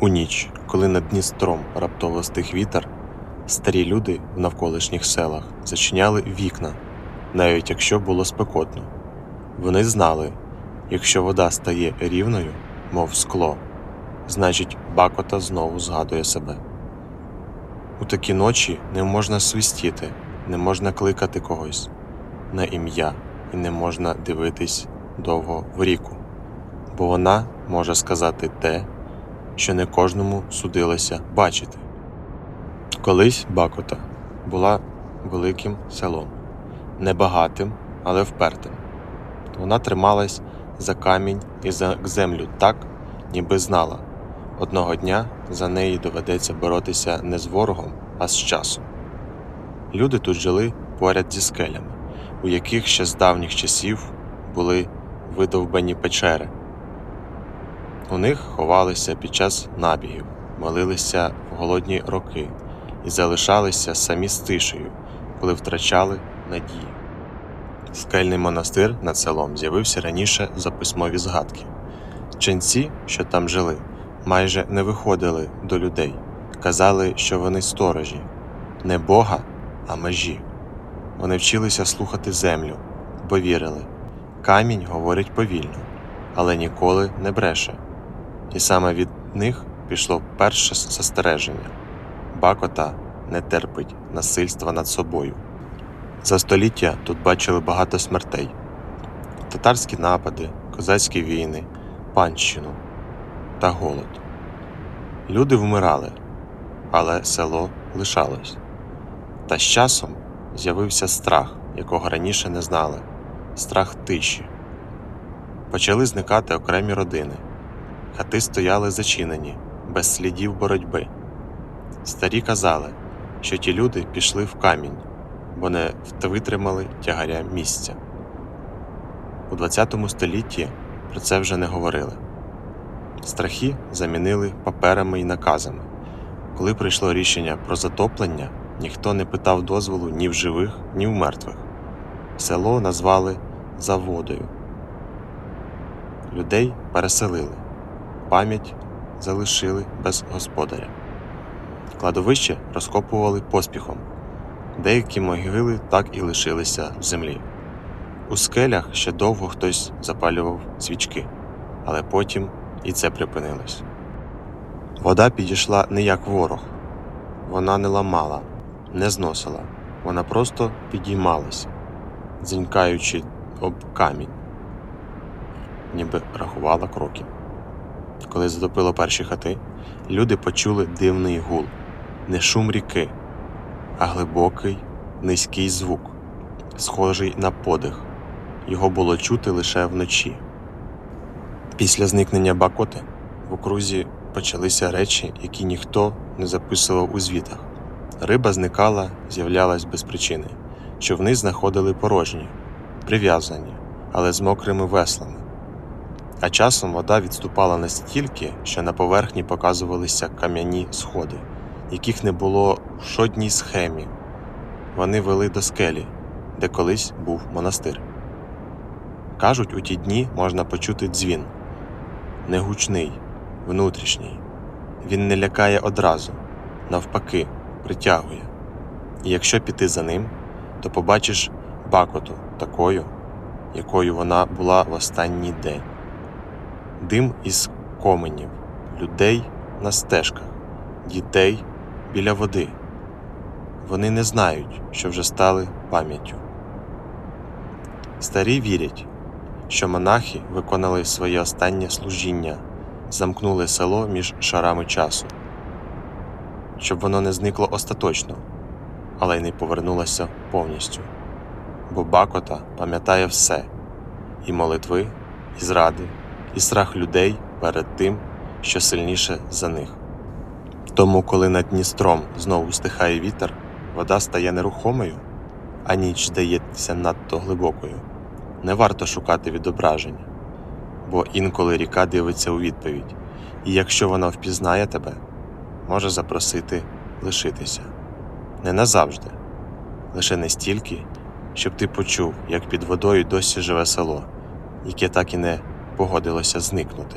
У ніч, коли над Дністром раптово стих вітер, старі люди в навколишніх селах зачиняли вікна, навіть якщо було спекотно. Вони знали, якщо вода стає рівною, мов скло, значить бакота знову згадує себе. У такі ночі не можна свистіти, не можна кликати когось на ім'я і не можна дивитись довго в ріку, бо вона може сказати те, що не кожному судилося бачити. Колись Бакота була великим селом, небагатим, але впертим. Вона трималась за камінь і за землю так, ніби знала. Одного дня за неї доведеться боротися не з ворогом, а з часом. Люди тут жили поряд зі скелями, у яких ще з давніх часів були видовбані печери. У них ховалися під час набігів, молилися в голодні роки і залишалися самі з тишею, коли втрачали надію. Скельний монастир над селом з'явився раніше за письмові згадки. Ченці, що там жили, майже не виходили до людей, казали, що вони сторожі, не Бога, а межі. Вони вчилися слухати землю, бо вірили. Камінь говорить повільно, але ніколи не бреше. І саме від них пішло перше застереження Бакота не терпить насильства над собою. За століття тут бачили багато смертей: татарські напади, козацькі війни, панщину та голод. Люди вмирали, але село лишалось. Та з часом з'явився страх, якого раніше не знали страх тиші. Почали зникати окремі родини. Хати стояли зачинені, без слідів боротьби. Старі казали, що ті люди пішли в камінь, бо не витримали тягаря місця. У ХХ столітті про це вже не говорили. Страхи замінили паперами і наказами. Коли прийшло рішення про затоплення, ніхто не питав дозволу ні в живих, ні в мертвих. Село назвали Заводою. Людей переселили пам'ять залишили без господаря. Кладовище розкопували поспіхом, деякі могили так і лишилися в землі. У скелях ще довго хтось запалював свічки, але потім і це припинилось. Вода підійшла не як ворог, вона не ламала, не зносила, вона просто підіймалася, дзенькаючи об камінь, ніби рахувала кроки. Коли затопило перші хати, люди почули дивний гул, не шум ріки, а глибокий, низький звук, схожий на подих. Його було чути лише вночі. Після зникнення Бакоти в окрузі почалися речі, які ніхто не записував у звітах. Риба зникала, з'являлась без причини, човни знаходили порожні, прив'язані, але з мокрими веслами. А часом вода відступала настільки, що на поверхні показувалися кам'яні сходи, яких не було в жодній схемі. Вони вели до скелі, де колись був монастир. Кажуть, у ті дні можна почути дзвін не гучний, внутрішній. Він не лякає одразу, навпаки, притягує. І якщо піти за ним, то побачиш бакоту такою, якою вона була в останній день дим із коменів, людей на стежках, дітей біля води. Вони не знають, що вже стали пам'яттю. Старі вірять, що монахи виконали своє останнє служіння, замкнули село між шарами часу, щоб воно не зникло остаточно, але й не повернулося повністю. Бо Бакота пам'ятає все і молитви, і зради, і страх людей перед тим, що сильніше за них. Тому, коли над Дністром знову стихає вітер, вода стає нерухомою, а ніч здається надто глибокою, не варто шукати відображення, бо інколи ріка дивиться у відповідь, і якщо вона впізнає тебе, може запросити лишитися. Не назавжди, лише не стільки, щоб ти почув, як під водою досі живе село, яке так і не погодилося зникнути.